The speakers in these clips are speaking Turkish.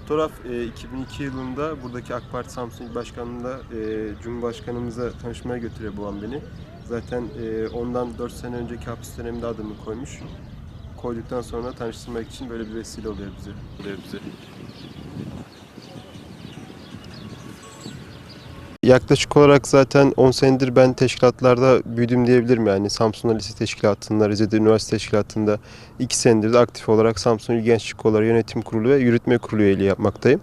Fotoğraf e, 2002 yılında buradaki AK Parti Samsun İl Başkanlığı'nda e, Cumhurbaşkanımıza tanışmaya götürüyor babam beni. Zaten e, ondan 4 sene önceki hapis döneminde adımı koymuş. Koyduktan sonra tanıştırmak için böyle bir vesile oluyor bize. Oluyor bize. Yaklaşık olarak zaten 10 senedir ben teşkilatlarda büyüdüm diyebilirim yani. Samsun Lise Teşkilatı'nda, Rize'de Üniversite Teşkilatı'nda 2 senedir de aktif olarak Samsun İl Gençlik Kolları Yönetim Kurulu ve Yürütme Kurulu üyeliği yapmaktayım.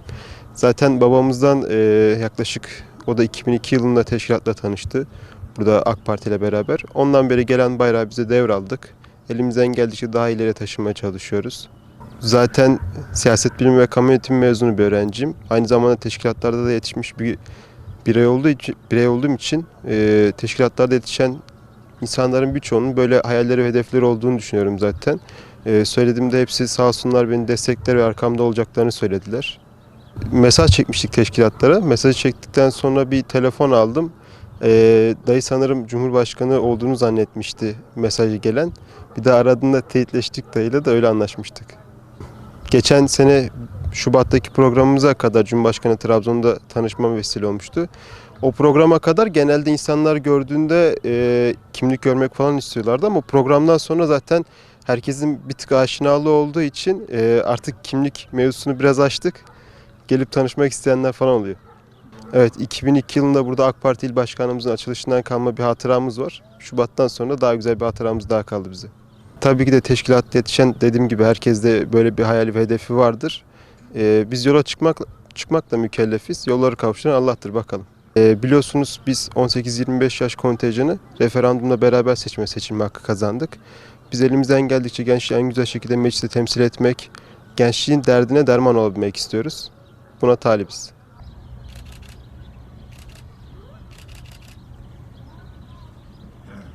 Zaten babamızdan e, yaklaşık o da 2002 yılında teşkilatla tanıştı. Burada AK Parti ile beraber. Ondan beri gelen bayrağı bize devraldık. Elimizden geldikçe daha ileri taşımaya çalışıyoruz. Zaten siyaset bilimi ve kamu yönetimi mezunu bir öğrenciyim. Aynı zamanda teşkilatlarda da yetişmiş bir birey olduğu için, birey olduğum için e, teşkilatlarda yetişen insanların birçoğunun böyle hayalleri ve hedefleri olduğunu düşünüyorum zaten. E, söylediğimde hepsi sağ olsunlar beni destekler ve arkamda olacaklarını söylediler. Mesaj çekmiştik teşkilatlara. Mesajı çektikten sonra bir telefon aldım. E, dayı sanırım Cumhurbaşkanı olduğunu zannetmişti mesajı gelen. Bir de aradığında teyitleştik dayıyla da öyle anlaşmıştık. Geçen sene Şubat'taki programımıza kadar Cumhurbaşkanı Trabzon'da tanışmam vesile olmuştu. O programa kadar genelde insanlar gördüğünde e, kimlik görmek falan istiyorlardı ama programdan sonra zaten herkesin bir tık aşinalığı olduğu için e, artık kimlik mevzusunu biraz açtık. Gelip tanışmak isteyenler falan oluyor. Evet 2002 yılında burada AK Parti İl Başkanımızın açılışından kalma bir hatıramız var. Şubat'tan sonra daha güzel bir hatıramız daha kaldı bize. Tabii ki de teşkilatta yetişen dediğim gibi herkeste böyle bir hayali ve hedefi vardır. Ee, biz yola çıkmak çıkmakla mükellefiz. Yolları kavuşturan Allah'tır bakalım. Ee, biliyorsunuz biz 18-25 yaş kontenjanı referandumla beraber seçme seçilme hakkı kazandık. Biz elimizden geldikçe gençliği en güzel şekilde mecliste temsil etmek, gençliğin derdine derman olabilmek istiyoruz. Buna talibiz.